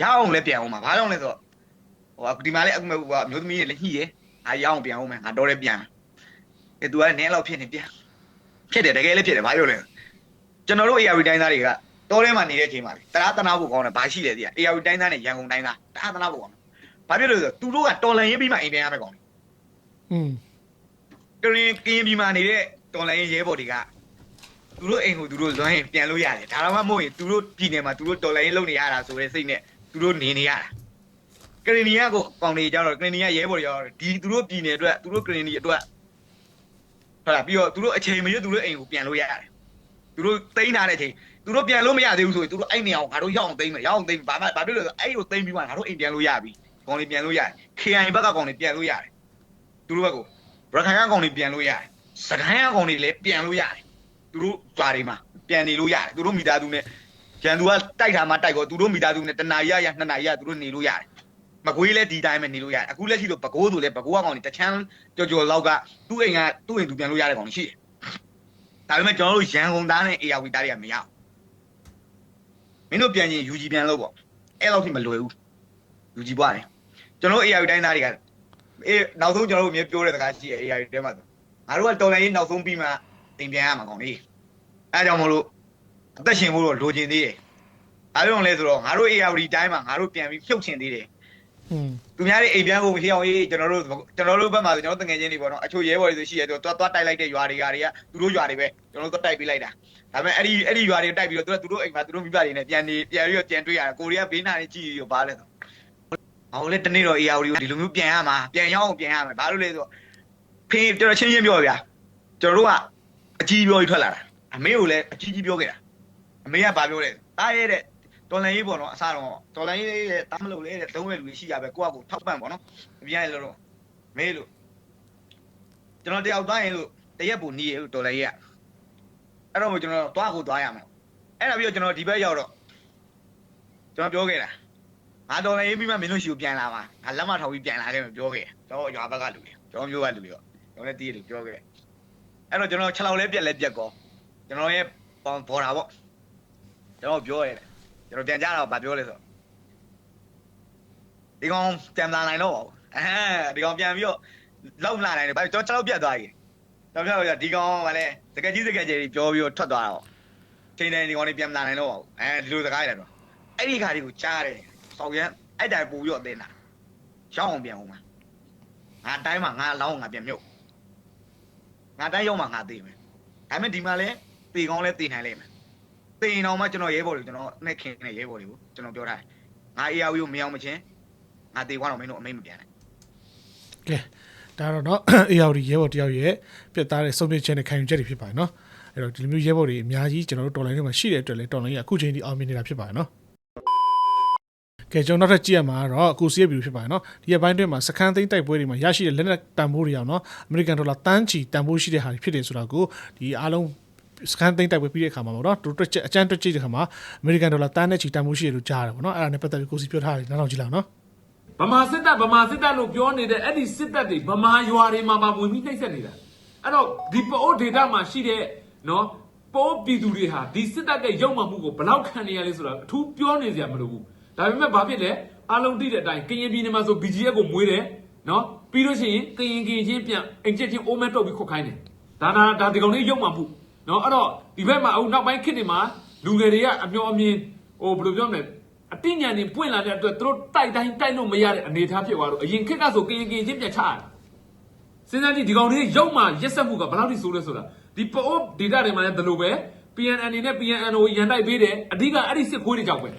Speaker 5: ရအောင်လည်းပြန်အောင်ပါဘာကြောင့်လဲဆိုတော့ဟိုဒီမှာလည်းအခုမှဟိုမျိုးသမီးတွေလည်းညှိတယ်အာရအောင်ပြန်အောင်မယ်ငါတော့လည်းပြန်အဲသူကနည်းလောက်ဖြစ်နေပြန်ဖြစ်တယ်တကယ်လည်းဖြစ်တယ်ဘာပြောလဲကျွန်တော်တို့ AR တိုင်းသားတွေကတောထဲမှာနေတဲ့အချိန်မှာတရားတနာဖို့ကောင်းတယ်ဘာရှိလဲသိရ AR တိုင်းသားနဲ့ရန်ကုန်တိုင်းသားတရားတနာဖို့ကောင်းတယ်ဘာဖြစ်လို့လဲဆိုတော့သူတို့ကတော်လန်ရေးပြီးမှအိမ်ပြန်ရမယ်ကောင်းတယ်
Speaker 1: อืม
Speaker 5: ကရင်ကရင်ပြည်မှာနေတဲ့တော်လိုင်းရဲဘော်တွေက သူတို့အိမ်ကိုသူတို့လွှမ်းရင်ပြန်လို့ရတယ်ဒါတော့မှမဟုတ်ရင်သူတို့ပြည်နယ်မှာသူတို့တော်လိုင်းလုပ်နေရတာဆိုတဲ့စိတ်နဲ့သူတို့နေနေရတာကရင်နီယာကိုပေါင်နေကြတော့ကရင်နီယာရဲဘော်တွေရောဒီသူတို့ပြည်နယ်အတွက်သူတို့ကရင်နီအတွက်ဟုတ်လားပြီးတော့သူတို့အချိန်မရွတ်သူတို့အိမ်ကိုပြန်လို့ရတယ်သူတို့တိန်းထားတဲ့အချိန်သူတို့ပြန်လို့မရသေးဘူးဆိုရင်သူတို့အဲ့နေအောင်ငါတို့ရောက်အောင်တိန်းမယ်ရောက်အောင်တိန်းဘာမှဘာဖြစ်လို့လဲဆိုအဲ့ကိုတိန်းပြီးမှငါတို့အိမ်ပြန်လို့ရပြီကောင်လေးပြန်လို့ရတယ် KI ဘက်ကကောင်လေးပြန်လို့ရတယ်သူတို့ဘက်ကိုဘရခိုင်ကကောင်တွေပြန်လို့ရတယ်စကိုင်းကကောင်တွေလည်းပြန်လို့ရတယ် သူတို့ကြွားတွေမှာပြန်နေလို့ရတယ်သူတို့မိသားစုနဲ့ကျန်သူကတိုက်တာမှတိုက်ကောသူတို့မိသားစုနဲ့တနာရီရရနှစ်နာရီရသူတို့နေလို့ရတယ်မကွေးလည်းဒီတိုင်းပဲနေလို့ရတယ်အခုလက်ရှိတော့ဘကိုးဆိုလည်းဘကိုးကကောင်တွေတချမ်းကြော်ကြော်လောက်ကသူ့အိမ်ကသူ့အိမ်သူပြန်လို့ရတဲ့ကောင်တွေရှိတယ်ဒါပေမဲ့ကျွန်တော်တို့ရန်ကုန်သားနဲ့ AR သားတွေကမရဘူးမင်းတို့ပြန်ရင် UG ပြန်လို့ပေါ့အဲ့လောက်ထိမလွယ်ဘူး UG ပွားတယ်ကျွန်တော်တို့ AR တိုင်းသားတွေကအေးနောက်ဆုံးကျွန်တော်တို့အမြဲပြောတဲ့စကားရှိရဲ့ AI တဲမှာဆိုငါတို့ကတော်လိုင်းရေးနောက်ဆုံးပြီးမှ တင်ပြန်ရမှာကောင်းလေအဲကြောင့်မလို့အသက်ရှင်ဖို့တော့လိုချင်သေးတယ်အားလုံးလဲဆိုတော့ငါတို့ AI တိုင်းမှာငါတို့ပြန်ပြီးဖြုတ်ချင်သေးတယ်
Speaker 1: อืม
Speaker 5: သူများတွေအိမ်ပြန်ကိုမဖြစ်အောင်ရေးကျွန်တော်တို့ကျွန်တော်တို့ဘက်မှာဆိုကျွန်တော်တငယ်ချင်းတွေပေါ့နော်အချို့ရဲဘော်တွေဆိုရှိရဲဆိုတော့သွားတိုက်လိုက်တဲ့ရွာတွေကတွေကသူတို့ရွာတွေပဲကျွန်တော်တို့တိုက်ပေးလိုက်တာဒါပေမဲ့အဲ့ဒီအဲ့ဒီရွာတွေတိုက်ပြီးတော့သူတို့အိမ်မှာသူတို့မိဘတွေနဲ့ပြန်နေပြန်ပြီးတော့ပြန်တွေ့ရတယ်ကိုရီးယားဘေးနားနေကြည့်ပြီးတော့ဘာလဲဆိုအောင်လေတနေ့တော့ AR ကိုဒီလိုမျိုးပြန်ရမှာပြန်ရအောင်ပြန်ရမှာဘာလို့လဲဆိုတော့ဖေးကျွန်တော်ချင်းချင်းပြောဗျာကျွန်တော်တို့က အကြီးပြောပြီးထွက်လာတာအမေကိုလည်းအကြီးကြီးပြောခဲ့တာအမေကဘာပြောလဲတားရဲတဲ့တော်လန်ရေးပေါ့နော်အစားတော့တော်လန်ရေးတဲ့တားမလို့လေတဲ့သုံးဝဲလူကြီးရှိရပဲကိုယ့်အကူထောက်ပံ့ပေါ့နော်အပြန်ရလို့တော့မေးလို့ကျွန်တော်တယောက်သွားရင်လို့တရက်ပူနီးရလို့တော်လန်ရေးကအဲ့တော့ကျွန်တော်သွားကိုသွားရမှာအဲ့ဒါပြီးတော့ကျွန်တော်ဒီဘက်ရောက်တော့ကျွန်တော်ပြောခဲ့တာငါတော်လန်ရေးပြီးမှမင်းတို့ရှိကိုပြန်လာပါငါလက်မထောက်ပြီးပြန်လာခဲ့မှပြောခဲ့ကျွန်တော်ရွာဘက်ကလူတွေကျွန်တော်မျိုးကလူတွေရောကျွန်တော်လည်းတည်တယ်ပြောခဲ့ အဲ့တော့ကျွန်တော်6လောက်လဲပြက်လဲပြက်ကောကျွန်တော်ရဲ့ဘော်ဘော်တာပေါ့ကျွန်တော်ပြောရတယ်ကျွန်တော်ပြန်ကြတော့ဗာပြောလဲဆိုဒီကောင်ပြန်လာနိုင်တော့ပါဘူးအဲဒီကောင်ပြန်ပြီးတော့လောက်လာနိုင်တယ်ဗာကျွန်တော်6လောက်ပြက်သွားပြီကျွန်တော်ပြောရဒီကောင်ကလည်းတကယ်ကြီးတကယ်ကြီးပြောပြီးတော့ထွက်သွားတော့ချိန်တိုင်းဒီကောင်လေးပြန်လာနိုင်တော့ပါဘူးအဲဒီလိုစကားရတယ်တော့အဲ့ဒီခါလေးကိုကြားတယ်ဆောက်ရမ်းအဲ့တိုင်ပူပြီးတော့အတင်းလာရှောင်းအောင်ပြန်အောင်မှာငါတိုင်းမှာငါအလောင်းငါပြန်မြုပ် ငါတိုင်းရောက်မှာငါသေးမယ်ဒါပေမဲ့ဒီမှာလဲတေကောင်းလဲတေနိုင်လိမ့်မယ်တေရင်တော့မှကျွန်တော်ရဲဘော်တွေကျွန်တော်နဲ့ခင်တဲ့ရဲဘော်တွေကိုကျွန်တော်ပြောထားတယ်ငါ AR ကိုမရောက်မချင်းငါတေသွားတော့မင်းတို့အမိတ်မပြန်နဲ့
Speaker 1: ကဲဒါတော့เนาะ AR ရဲဘော်တယောက်ရဲ့ပြတ်သားတဲ့ဆုံးဖြတ်ချက်နဲ့ခံယူချက်တွေဖြစ်ပါတယ်เนาะအဲ့တော့ဒီလိုမျိုးရဲဘော်တွေအများကြီးကျွန်တော်တို့တော်လိုင်းထဲမှာရှိတဲ့အတွက်လည်းတော်လိုင်းကအခုချိန်ထိအောင်မြင်နေတာဖြစ်ပါတယ်เนาะ ကဲကျွန်တော်နောက်ထပ်ကြည့်ရမှာကတော့အခုစီးရဗီဒီယိုဖြစ်ပါတယ်เนาะဒီရက်ပိုင်းတွင်းမှာစကန်သိန်းတိုက်ပွဲတွေမှာရရှိတဲ့လက်နက်တန်ဖိုးတွေအောင်เนาะအမေရိကန်ဒေါ်လာတန်းချီတန်ဖိုးရှိတဲ့ဟာတွေဖြစ်တယ်ဆိုတာကိုဒီအားလုံးစကန်သိန်းတိုက်ပွဲပြီးတဲ့အခါမှာပေါ့နော်တူတွက်ချက်အကြမ်းတွက်ကြည့်တဲ့အခါမှာအမေရိကန်ဒေါ်လာတန်းနဲ့ချီတန်ဖိုးရှိတယ်လို့ကြားရတယ်ပေါ့နော်အဲ့ဒါနဲ့ပတ်သက်ပြီးကိုစီပြောထားတယ်နောက်တော့ကြည့်လောက်နော်
Speaker 6: ဗမာစစ်တပ်ဗမာစစ်တပ်လို့ပြောနေတဲ့အဲ့ဒီစစ်တပ်တွေဗမာရွာတွေမှာပါဝင်ပြီးနှိပ်စက်နေတာအဲ့တော့ဒီပအိုဒေတာမှာရှိတဲ့နော်ပိုးပြည်သူတွေဟာဒီစစ်တပ်ရဲ့ရုံမှမှုကိုဘယ်လောက်ခံနေရလဲဆိုတာအထူးပြောနေစရာမလိုဘူး ဒါပေမဲ့ဘာဖြစ်လဲအားလုံးသိတဲ့အတိုင်းကရင်ပြည်နယ်မှာဆို BGF ကိုမွေးတယ်နော်ပြီးလို့ရှိရင်ကရင်ကရင်ချင်းပြန်အင်ဂျက်ချင်းအိုးမဲတုတ်ပြီးခွတ်ခိုင်းတယ်ဒါနာဒါဒီကောင်လေးရုံမှမှုနော်အဲ့တော့ဒီဘက်မှာအခုနောက်ပိုင်းခေတ်တွေမှာလူငယ်တွေကအမျော်အမြင်ဟိုဘယ်လိုပြောမလဲအတိညာဉ်တွေပွင့်လာတဲ့အတွက်သူတို့တိုက်တိုင်းတိုက်လို့မရတဲ့အနေအထားဖြစ်သွားတော့အရင်ခက်ကဆိုကရင်ကရင်ချင်းပြတ်ချရတယ်စဉ်းစားကြည့်ဒီကောင်တွေရုပ်မှရက်ဆက်မှုကဘယ်လောက်ထိဆိုးလဲဆိုတာဒီပို့ data တွေမှာလည်းဒီလိုပဲ PNN နဲ့ PNNO ရန်တိုက်ပေးတယ်အဓိကအဲ့ဒီစစ်ခွေးတွေကြောက်ပဲ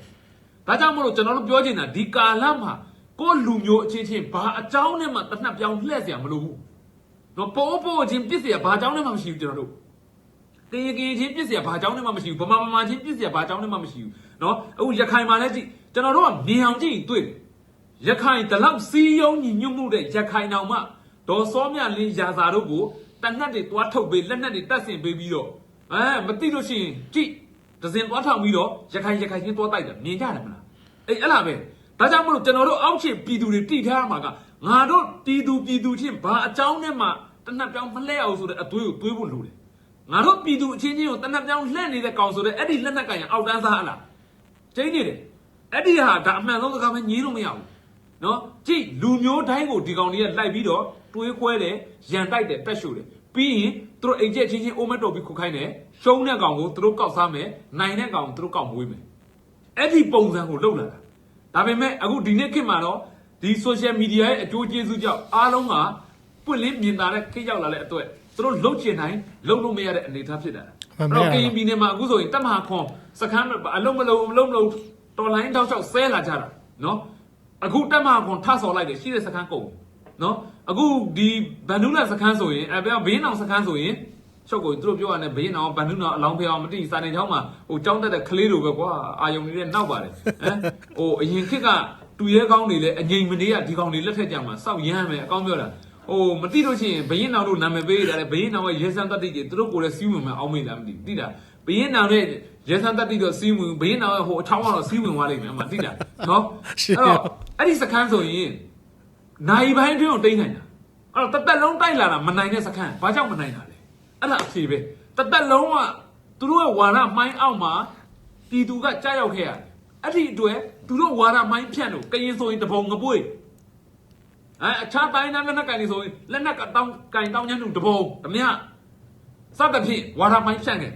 Speaker 6: ဒါကြောင့်မလို့ကျွန်တော်တို့ပြောချင်တာဒီကာလမှာကိုယ့်လူမျိုးအချင်းချင်းဘာအကြောင်းနဲ့မှတစ်နှက်ပြောင်းလှည့်เสียမလို့ဘူးတော့ပို့ပို့ချင်းပြစ်เสียဘာအကြောင်းနဲ့မှမရှိဘူးကျွန်တော်တို့ ကရင်ကရင်ချင်းပြစ်เสียဘာအကြောင်းနဲ့မှမရှိဘူးဗမာဗမာချင်းပြစ်เสียဘာအကြောင်းနဲ့မှမရှိဘူးเนาะအခုရခိုင်မှာလည်းကြည့်ကျွန်တော်တို့ကမြင်အောင်ကြည့်ရင်တွေ့တယ်ရခိုင်တလောက်စီးယုံညီညွတ်မှုတဲ့ရခိုင်တောင်မှဒေါ်စောမြလင်းရာစာတို့ကိုတနတ်တွေတွားထုတ်ပေးလက်နက်တွေတတ်ဆင်ပေးပြီးတော့အဲမသိလို့ရှိရင်ကြည့် ဒဇင်တွားထောင်ပြီးတော့ရခိုင်ရခိုင်ချင်းတွားတိုက်တယ်မြင်ကြတယ်မလားအေးအဲ့လားပဲဒါကြောင့်မလို့ကျွန်တော်တို့အောက်ခြေပြည်သူတွေတိထားမှာကငါတို့ပြည်သူပြည်သူချင်းဘာအကြောင်းနဲ့မှတနတ်ပြောင်းမလဲအောင်ဆိုတဲ့အသွေးကိုသွေးဖို့လိုတယ်ငါတို့ပြည်သူအချင်းချင်းကိုတနက်ပြောင်းလှည့်နေတဲ့ကောင်ဆိုတဲ့အဲ့ဒီလက်နက်ကင်ရအောက်တန်းစားဟလားကျင်းနေတယ်အဲ့ဒီဟာဒါအမှန်ဆုံးစကားပဲညင်းလို့မရဘူးနော်ကြည့်လူမျိုးတိုင်းကိုဒီကောင်တွေကလိုက်ပြီးတော့တွေးခွဲတယ်ရန်တိုက်တယ်တက်ရှူတယ်ပြီးရင်သူတို့အိမ်ကျက်ချင်းချင်းအိုးမက်တော်ပြီးခုခိုင်းတယ် ရှုံးတဲ့ကောင်ကိုသူတို့ကောက်စားမယ်နိုင်တဲ့ကောင်ကိုသူတို့ကောက်မွေးမယ်အဲ့ဒီပုံစံကိုလုပ်လာတာဒါပေမဲ့အခုဒီနေ့ခေတ်မှာတော့ဒီ social media ရဲ့အကျိုးကျေးဇူးကြောင့်အားလုံးကပွင့်လင်းမြင်သာတဲ့ခေတ်ရောက်လာတဲ့အတွက်သူတို့လှုပ်ချင်တိုင်းလှုပ်လို့မရတဲ့အနေအထားဖြစ်လာတာ
Speaker 1: မှန်
Speaker 6: အဲ့
Speaker 1: ပါ
Speaker 6: တော့
Speaker 1: ပါ
Speaker 6: ကရင်ပြည်နယ်မှာအခုဆိုရင်တက်မဟာခွန်စခန်းအလုံးမလုံးအလုံးမလုံးတော်လိုင်းတောက်လျှောက်ဆဲလာကြတာနော်အခုတက်မဟာခွန်ထဆော်လိုက်တယ်ရှိတဲ့စခန်းကုန်နော်အခုဒီဗန်နူးလာစခန်းဆိုရင်အဲဘေးဘေးနောင်စခန်းဆိုရင် ချုပ်ကိုသူတို့ပြောရတဲ့ဘေးနောင်ဗန်နူးနောင်အလောင်းဖျောင်းမတိစာနေချောင်းမှာဟိုကြောင်းတက်တဲ့ကလေးလိုပဲကွာအာယုံနေတဲ့နောက်ပါတယ်ဟမ်ဟိုအရင်ခေတ်ကတူရဲကောင်းတွေလည်းအငိမ်မနေရဒီကောင်တွေလက်ထက်ကြမှာစောက်ရမ်းမယ်အကောင်းပြောတာဟိုမတိလို့ရှိရင်ဘရင်နောင်တို့နာမည်ပေးရတယ်ဘရင်နောင်ရဲ့ရဲစံတတ်တိတွေသူတို့ကိုယ်လည်းစီးဝင်မယ်အောင်းမေးလားမသိဘူးတိတာဘရင်နောင်ရဲ့ရဲစံတတ်တိတော့စီးဝင်ဘရင်နောင်ရဲ့ဟိုအချောင်းကတော့စီးဝင်သွားလိမ့်မယ်အမတိတာနော်အဲ့တော့အဲ့ဒီစခန်းဆိုရင်နိုင်ပိုင်းတွင်းကိုတိမ့်နိုင်တာအဲ့တော့တသက်လုံးတိုက်လာတာမနိုင်တဲ့စခန်းဘာကြောင့်မနိုင်တာလဲ အဲ့ဒါအဖြေပဲတသက်လုံးကသူတို့ရဲ့ဝါဒမိုင်းအောက်မှာပြည်သူကကြားရောက်ခဲ့ရတယ်အဲ့ဒီအတွက်သူတို့ဝါဒမိုင်းဖြန့်လို့ကရင်ဆိုရင်တပုံငပွေအဲအခြားတိုင်းသားလက်နက်ကင်တွေဆိုရင်လက်နက်ကတောင်းကင်တောင်းချမ်းတို့တပုံဓမြစသဖြင့်ဝါဒမိုင်းဖြန့်ခဲ့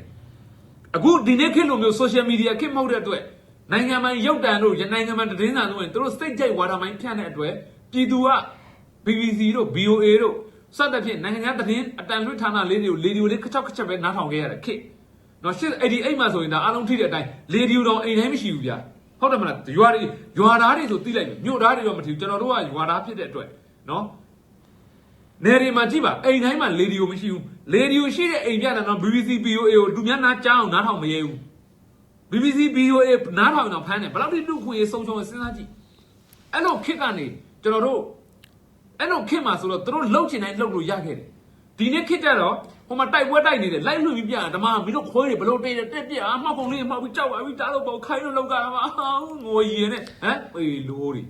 Speaker 6: အခုဒီနေ့ခေတ်လိုမျိုး social media ခေတ်မဟုတ်တဲ့အတွက်နိုင်ငံပိုင်ရုပ်တံတို့ရနိုင်ငံပိုင်သတင်းစာတို့ရင်သူတို့စိတ်ကြိုက်ဝါဒမိုင်းဖြန့်တဲ့အတွက်ပြည်သူက BBC တို့ BOA တို့ စသဖြင့်နိုင်ငံခြားသတင်းအတန်လွှင့်ဌာနလေးတွေကိုလေဒီယိုလေးခချောက်ခချက်ပဲနားထောင်ခဲ့ရတဲ့ခေတ်နော်ရှစ်88မှာဆိုရင်ဒါအားလုံးထိတဲ့အတိုင်းလေဒီယိုတော့အိမ်တိုင်းမရှိဘူးဗျာဟုတ်တယ်မလားရွာတွေရွာသားတွေဆိုသိလိုက်ပြီမြို့သားတွေတော့မထီဘူးကျွန်တော်တို့ကရွာသားဖြစ်တဲ့အတွက်နော်နယ်တွေမှာကြည့်ပါအိမ်တိုင်းမှာလေဒီယိုမရှိဘူးလေဒီယိုရှိတဲ့အိမ်ပြတာနော် BBC BOA ကိုလူများနားကြားအောင်နားထောင်မရဲဘူး BBC BOA နားထောင်အောင်ဖမ်းတယ်ဘယ်လောက်ထိလူခွင့်ရေးဆုံးရှုံးရစဉ်းစားကြည့်အဲ့လိုခေတ်ကနေကျွန်တော်တို့ အဲ့တော့ခင်မှာဆိုတော့သူတို့လှုပ်ချင်တိုင်းလှုပ်လို့ရခဲ့တယ်ဒီနေ့ခစ်ကြတော့ဟိုမှာတိုက်ပွဲတိုက်နေတယ်လိုက်လွှင့်ပြီးပြတာဓမ္မမင်းတို့ခွဲတွေဘလို့တေးတယ်တက်ပြအမှောက်ပုံလေးမှောက်ပြီးကြောက်ပါပြီးတားလို့ပေါ့ခိုင်းလို့လောက်ကတာမဟာငိုရီနဲ့ဟမ်အေးလိုးတွေ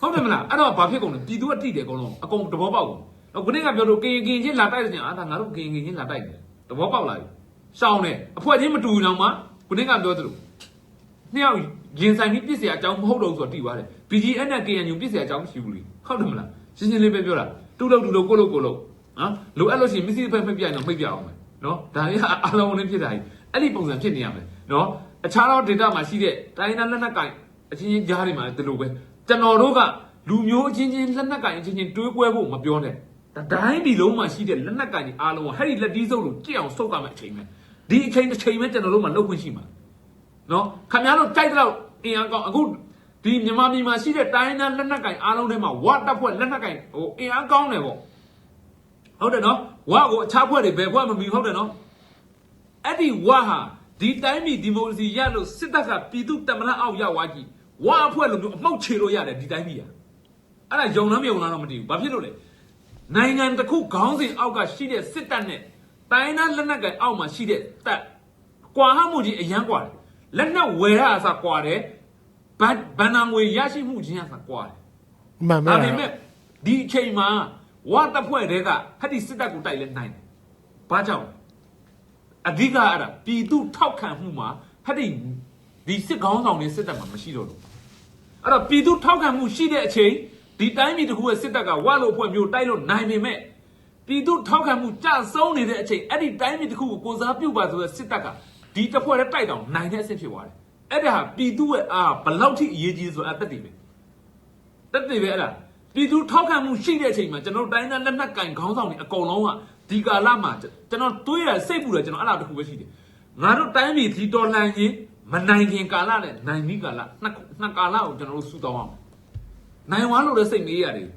Speaker 6: ဟုတ်တယ်မလားအဲ့တော့ဘာဖြစ်ကုန်လဲပြည်သူကတိတယ်အကုန်လုံးအကုန်သဘောပေါက်ကုန်တော့ခုနေ့ကပြောလို့ကရင်ကရင်ချင်းလာတိုက်တယ်အာဒါငါတို့ကရင်ကရင်ချင်းလာတိုက်တယ်သဘောပေါက်လာပြီရှောင်းတယ်အဖွဲချင်းမတူဘူးတော့မှခုနေ့ကပြောသလိုနှစ်ယောက်ရင်ဆိုင်ပြီးပြစ်စရာအကြောင်းမဟုတ်တော့ဘူးဆိုတော့တိသွားတယ် BGN နဲ့ KNU ပြစ်စရာအကြောင်းမရှိဘူးလေဟုတ်တယ်မလား ရှင်းရှင်းလေးပဲပြောတာတူလို့တူလို့ကိုလို့ကိုလို့နော်လိုအပ်လို့ရှိရင်မစ္စည်းဖက်ဖိတ်ပြရင်တော့ဖိတ်ပြအောင်မယ်နော်ဒါရအလုံးလေးဖြစ်တာကြီးအဲ့ဒီပုံစံဖြစ်နေရမယ်နော်အခြားသော data မှာရှိတဲ့တိုင်းသားလက်နက်ကင်အချင်းချင်းကြားတွေမှာဒီလိုပဲကျွန်တော်တို့ကလူမျိုးအချင်းချင်းလက်နက်ကင်အချင်းချင်းတွေးကွဲဖို့မပြောနဲ့ဒါတိုင်းဒီလုံးမှာရှိတဲ့လက်နက်ကင်တွေအားလုံးကဟဲ့ဒီလက်တီးစုပ်လို့ကြည့်အောင်စုပ်ရမယ်အချိန်ပဲဒီအချိန်တစ်ချိန်ပဲကျွန်တော်တို့မှာလုပ်ခွင့်ရှိမှာနော်ခင်ဗျားတို့ကြိုက်တဲ့လောက်အင်အားကောင်းအခု ဒီမြန်မာပြည်မှာရှိတဲ့တိုင်းသားလက်နက်ကင်အားလုံးထဲမှာဝတ်တပ်ဖွဲ့လက်နက်ကင်ဟိုအင်အားကောင်းတယ်ပေါ့ဟုတ်တယ်နော်ဝါကိုအခြားဖွဲ့တွေဘယ်ဖွဲ့မမီဟုတ်တယ်နော်အဲ့ဒီဝါဟာဒီတိုင်းပြည်ဒီမိုကရေစီရလို့စစ်တပ်ကပြည်သူတမန်အောက်ရောက်သွားကြည့်ဝါအဖွဲ့လိုမျိုးအမောက်ချေလို့ရတယ်ဒီတိုင်းပြည်ဟာအဲ့ဒါယုံလားမယုံလားတော့မသိဘူးဘာဖြစ်လို့လဲနိုင်ငံတစ်ခုခေါင်းစဉ်အောက်ကရှိတဲ့စစ်တပ်နဲ့တိုင်းသားလက်နက်ကင်အောက်မှာရှိတဲ့တပ်ကွာဟမှုကြီးအရန်ကွာတယ်လက်နက်ဝယ်ရအစားကွာတယ် ဘတ်ဘန်နာငွေရရှိမှုချင်းအစားကွာတယ်
Speaker 1: မှန်ပါ
Speaker 6: ဒါပေမဲ့ဒီအချိန်မှာဝါတပ်ဖွဲ့တွေကဟက်ဒီစစ်တပ်ကိုတိုက်လဲနိုင်တယ်ဘာကြောင့်အဓိကအဲ့ဒါပြည်သူထောက်ခံမှုမှာဟက်ဒီဒီစစ်ကောင်းဆောင်တွေစစ်တပ်မှာမရှိတော့ဘူးအဲ့တော့ပြည်သူထောက်ခံမှုရှိတဲ့အချိန်ဒီတိုင်းပြည်တစ်ခုရဲ့စစ်တပ်ကဝါလို့ဖွဲ့မျိုးတိုက်လို့နိုင်ပေမဲ့ပြည်သူထောက်ခံမှုကြဆုံးနေတဲ့အချိန်အဲ့ဒီတိုင်းပြည်တစ်ခုကိုကိုစားပြုတ်ပါဆိုတဲ့စစ်တပ်ကဒီတစ်ဖွဲ့တည်းတိုက်တောင်နိုင်တဲ့အဆင့်ဖြစ်သွားတယ် အဲ့ဒါဟာပြည်သူရဲ့အာဘယ်လောက်ထိအရေးကြီးဆိုအသက်တည်ပဲတက်တည်ပဲအဲ့ဒါပြည်သူထောက်ခံမှုရှိတဲ့အချိန်မှာကျွန်တော်တို့တိုင်းသားလက်နက်ကင်ခေါင်းဆောင်တွေအကုန်လုံးကဒီကာလမှာကျွန်တော်တွေးရစိတ်ပူတယ်ကျွန်တော်အဲ့ဒါတစ်ခုပဲရှိတယ်ငါတို့တိုင်းပြည်ဒီတော်လှန်ရင်မနိုင်ခင်ကာလနဲ့နိုင်ပြီကာလနှစ်နှစ်ကာလကိုကျွန်တော်တို့စူတောင်းအောင်နိုင်ဝါလို့လည်းစိတ်မေးရတယ်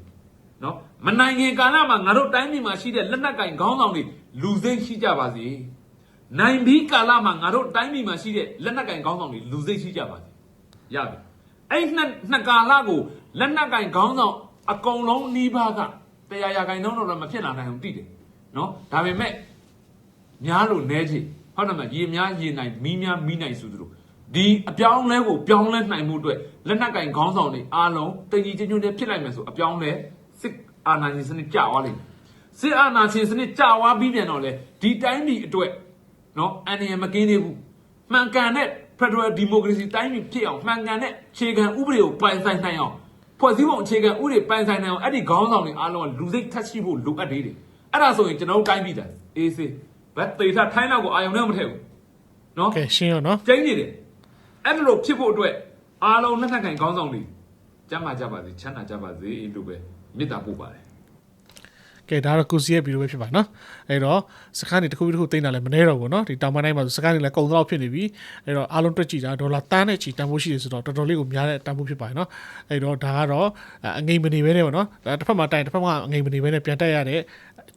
Speaker 6: နော်မနိုင်ခင်ကာလမှာငါတို့တိုင်းပြည်မှာရှိတဲ့လက်နက်ကင်ခေါင်းဆောင်တွေလူစိတ်ရှိကြပါစေ နိုင်ပြီကာလမှာငါတို့တိုင်းပြည်မှာရှိတဲ့လက်နက်ကင်ခေါင်းဆောင်တွေလူစိတ်ရှိကြပါစေရပြီအဲ့နှစ်နှစ်ကာလကိုလက်နက်ကင်ခေါင်းဆောင်အကုန်လုံးနှီးပါးကတရားရာခိုင်နှုန်းတော့မဖြစ်လာနိုင်ဘူးတိတယ်နော်ဒါပေမဲ့များလို့နဲချေဟုတ်တယ်မရေများရေနိုင်မီးများမီးနိုင်ဆိုသလိုဒီအပြောင်းလဲကိုပြောင်းလဲနိုင်မှုအတွက်လက်နက်ကင်ခေါင်းဆောင်တွေအားလုံးတည်ကြည်ကျွန်းကျွန်းနဲ့ဖြစ်လိုက်မယ်ဆိုအပြောင်းလဲစစ်အာဏာရှင်စနစ်ကြာသွားလိမ့်မယ်စစ်အာဏာရှင်စနစ်ကြာသွားပြီးပြန်တော့လေဒီတိုင်းပြည်အတွက် နော်အန်ရမကင်းသေးဘူးမှန်ကန်တဲ့ Federal Democracy တိုင်းပြည်ဖြစ်အောင်မှန်ကန်တဲ့ခြေခံဥပဒေကိုပိုင်ဆိုင်နိုင်အောင်ဖွဲ့စည်းပုံအခြေခံဥပဒေပိုင်ဆိုင်နိုင်အောင်အဲ့ဒီခေါင်းဆောင်တွေအားလုံးကလူစိတ်ထက်ရှိဖို့လိုအပ်သေးတယ်အဲ့ဒါဆိုရင်ကျွန်တော်တို့တိုင်းပြည်တယ်အေးစေးဘယ်တေထားထိုင်းနောက်ကိုအာယုံနဲ့မထည့်ဘူးနော်
Speaker 1: ကဲရှင်းရောနော်
Speaker 6: ကျင်းနေတယ်အဲ့လိုဖြစ်ဖို့အတွက်အားလုံးနှစ်ထပ်ခိုင်ခေါင်းဆောင်တွေကျမ်းမာကြပါစေချမ်းသာကြပါစေလို့ပဲမေတ္တာပို့ပါတယ်
Speaker 1: ကဲဒါတော့ကိုစီရဲ့ဗီဒီယိုပဲဖြစ်ပါနော်အဲ့တော့စကားနေတစ်ခုပြီးတစ်ခုသိမ်းတာလည်းမနှဲတော့ဘူးနော်ဒီတောင်ပိုင်းတိုင်းမှာဆိုစကားနေလည်းကုန်တော့ဖြစ်နေပြီအဲ့တော့အားလုံးတွက်ကြည့်တာဒေါ်လာတန်းနဲ့ချီတန်ဖိုးရှိတယ်ဆိုတော့တော်တော်လေးကိုများတဲ့တန်ဖိုးဖြစ်ပါတယ်နော်အဲ့တော့ဒါကတော့အငိမ့်မနေပဲနဲ့ပေါ့နော်ဒါတစ်ဖက်မှာတိုင်တစ်ဖက်မှာအငိမ့်မနေပဲနဲ့ပြန်တက်ရတဲ့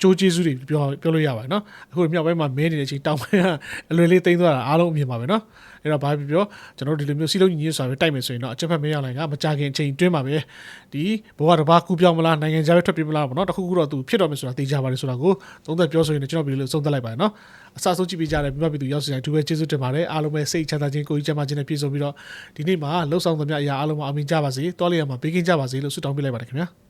Speaker 1: ကြိုးကျေးဇူးတွေပြောပြောလို့ရပါတယ်နော်အခုမြောက်ပိုင်းမှာမင်းနေတဲ့အချိန်တောင်ပိုင်းကအလွယ်လေးသိမ်းသွားတာအားလုံးအမြင်ပါပဲနော်အဲ့တော့ဘာဖြစ်ပြောကျွန်တော်တို့ဒီလိုမျိုးစီလုံးညီညီဆိုတာပဲတိုက်မယ်ဆိုရင်တော့အချက်ဖက်မင်းရလိုက်ကမကြခင်အချိန်တွင်းမှာပဲဒီဘဝတစ်ပါးကူပြောင်းမလားနိုင်ငံခြားပဲထွက်ပြေးမလားပေါ့နော်တခုခုတော့သူဖြစ်တော့မယ်ဆိုတာသိကြပါတယ်ဆိုတာကိုသုံးသက်ပြောဆိုရင်လည်းကျွန်တော်ဗီဒီယိုလေးသုံးသက်လိုက်ပါတယ်နော်အစဆုံးကြည့်ပေးကြတဲ့မိဘပြည်သူရောက်စီတိုင်းသူပဲကျေးဇူးတင်ပါတယ်အားလုံးပဲစိတ်ချမ်းသာခြင်းကိုယ်ကြီးချမ်းသာခြင်းနဲ့ပြည့်စုံပြီးတော့ဒီနေ့မှာလှုပ်ဆောင်သမျှအရာအားလုံးမှာအမြင်ကြပါစေတောလေးရမှာပေးကင်းကြပါစေလို့ဆုတောင်းပေးလိုက်ပါတယ်ခင်ဗျာ